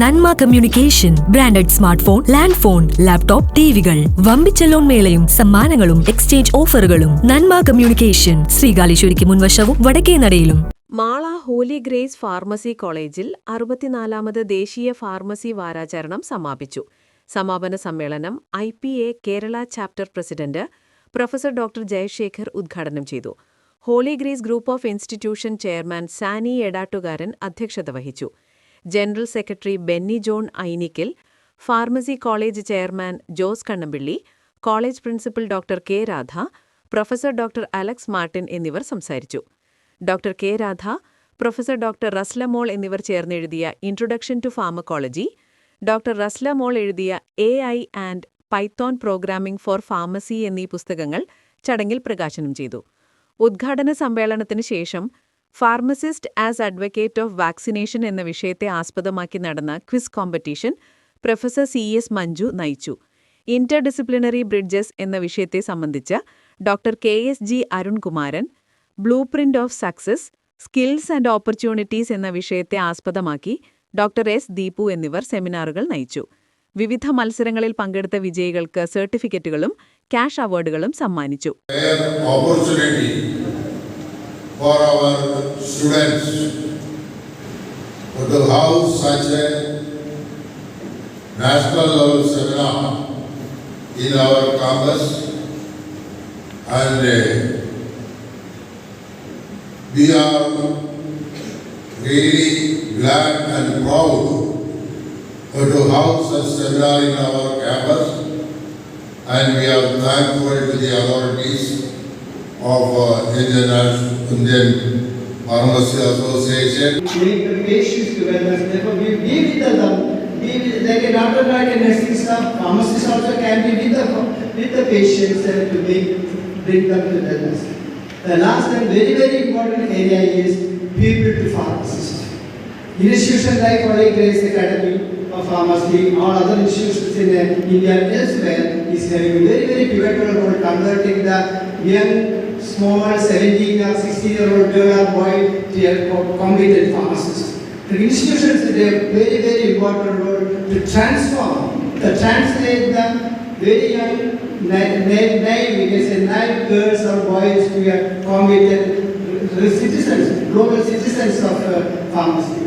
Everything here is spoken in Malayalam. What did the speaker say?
Nanma communication branded smart phone land phone laptop ടിവികൾ. വമ്പിച്ച ലോൺ മേളയും സമ്മാനങ്ങളും എക്സ്ചേഞ്ച് ഓഫറുകളും. നന്മ കമ്മ്യൂണിക്കേഷൻ ശ്രീകാലേശ്വരിക്ക് മുൻവശവും വടക്കേ നടയിലും. മാള ഹോലി ഗ്രേസ് ഫാർമസി കോളേജിൽ അറുപത്തിനാലാമത് ദേശീയ ഫാർമസി വാരാചരണം സമാപിച്ചു. സമാപന സമ്മേളനം I P A Kerala chapter president professor doctor Jayasekhar ഉദ്ഘാടനം ചെയ്തു. Holy grace group of institution chairman Sani Edattukaran അധ്യക്ഷത വഹിച്ചു. General secretary Benny John Ainikkal pharmacy college chairman Jose Kannampilly college principal doctor K Radha professor doctor Alex Martin എന്നിവർ സംസാരിച്ചു. Doctor K Radha professor doctor Raslamol എന്നിവർ ചേർന്നെഴുതിയ introduction to pharmacology doctor Reslamol എഴുതിയ A I and Python programming for pharmacy എന്നീ പുസ്തകങ്ങൾ ചടങ്ങിൽ പ്രകാശനം ചെയ്തു. ഉദ്ഘാടന സമ്മേളനത്തിന് ശേഷം pharmacist as advocate of vaccination എന്ന വിഷയത്തെ ആസ്പദമാക്കി നടന്ന quiz competition professor C S Manju നയിച്ചു. ഇന്റർ ഡിസിപ്ലിനറി ബ്രിഡ്ജസ് എന്ന വിഷയത്തെ സംബന്ധിച്ച doctor K S G Arunkumaran blueprint of success skills and opportunities എന്ന വിഷയത്തെ ആസ്പദമാക്കി ഡോക്ടർ എസ് ദീപു എന്നിവർ സെമിനാറുകൾ നയിച്ചു. വിവിധ മത്സരങ്ങളിൽ പങ്കെടുത്ത വിജയികൾക്ക് സർട്ടിഫിക്കറ്റുകളും ക്യാഷ് അവാർഡുകളും സമ്മാനിച്ചു. For our students. To have such a national level seminar in our campus. And uh, we are really glad and proud to have such seminar in our campus. And we are thankful to the authorities of uh, Indian, Indian Pharmacy Association make the patients wellness. Therefore, we be with them. Be with, like a doctor, like a nursing staff, pharmacist also can be with the with the patients and to make bring them to wellness. The last and very very important area is people to pharmacists. Institutions like Holy Grace Academy of Pharmacy, or other institutions in uh, India elsewhere is having very very pivotal role converting the young small 17 or 16 year old girl or boy to a co- competent pharmacist. The institutions play a very, very important role to transform, to translate them very young, na- na- naive, we can say naive girls or boys to a competent uh, citizens, global citizens of uh, pharmacy.